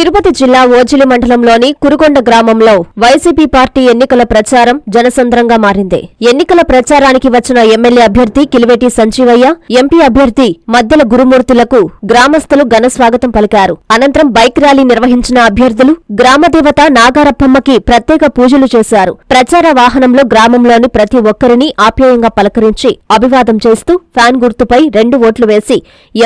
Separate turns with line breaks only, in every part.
తిరుపతి జిల్లా ఓజిలి మండలంలోని కురుకొండ గ్రామంలో వైసీపీ పార్టీ ఎన్నికల ప్రచారం జనసంద్రంగా మారింది. ఎన్నికల ప్రచారానికి వచ్చిన ఎమ్మెల్యే అభ్యర్థి కిలివేటి సంజీవయ్య ఎంపీ అభ్యర్థి మద్దెల గురుమూర్తులకు గ్రామస్తులు ఘన స్వాగతం పలికారు. అనంతరం బైక్ ర్యాలీ నిర్వహించిన అభ్యర్థులు గ్రామదేవత నాగారప్పమ్మకి ప్రత్యేక పూజలు చేశారు. ప్రచార వాహనంలో గ్రామంలోని ప్రతి ఒక్కరిని ఆప్యాయంగా పలకరించి అభివాదం చేస్తూ ఫ్యాన్ గుర్తుపై రెండు ఓట్లు వేసి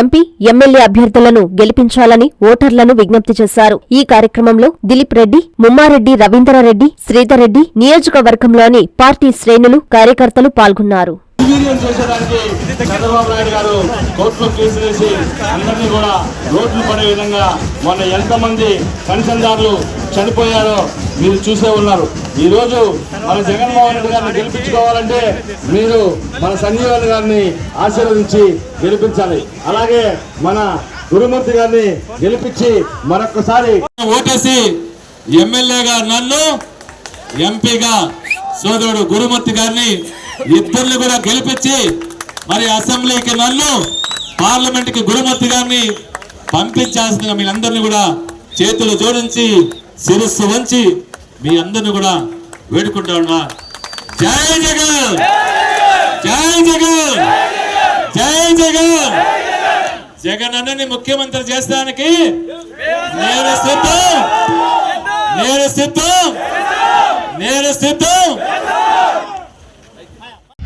ఎంపీ ఎమ్మెల్యే అభ్యర్థులను గెలిపించాలని ఓటర్లను విజ్ఞప్తి చేశారు. ఈ కార్యక్రమంలో దిలీప్ రెడ్డి ముమ్మారెడ్డి రవీంద్రారెడ్డి శ్రీధర్ రెడ్డి నియోజకవర్గంలోని పార్టీ శ్రేణులు కార్యకర్తలు పాల్గొన్నారు.
నిర్వీర్యం చేసేదానికి చంద్రబాబు నాయుడు గారు కోర్టులో కేసు వేసి అందరినీ కూడా రోడ్లు పడే విధంగా మొన్న ఎంతమంది పెన్షన్దారులు చనిపోయారో మీరు చూసే ఉన్నారు. ఈరోజు మన జగన్మోహన్ రెడ్డి గారిని గెలిపించుకోవాలంటే మీరు మన సంజీవన్ గారిని ఆశీర్వదించి గెలిపించాలి. అలాగే మన గురుమూర్తి గారిని గెలిపించి మరొకసారి
ఓటేసి ఎమ్మెల్యేగా నన్ను ఎంపీగా సోదరుడు గురుమూర్తి గారిని ఇద్దరిని కూడా గెలిపించి మరి అసెంబ్లీకి నన్ను పార్లమెంట్కి గురుమూర్తి గారిని పంపించాల్సిన మీ అందరిని కూడా చేతులు జోడించి శిరస్సు వంచి మీ అందరిని కూడా వేడుకుంటా ఉన్నా. జై జగన్ జై జగన్ జై జగన్ జగన్ అన్నని ముఖ్యమంత్రి చేస్తానికి నేను సిద్ధం నేను సిద్ధం నేను సిద్ధం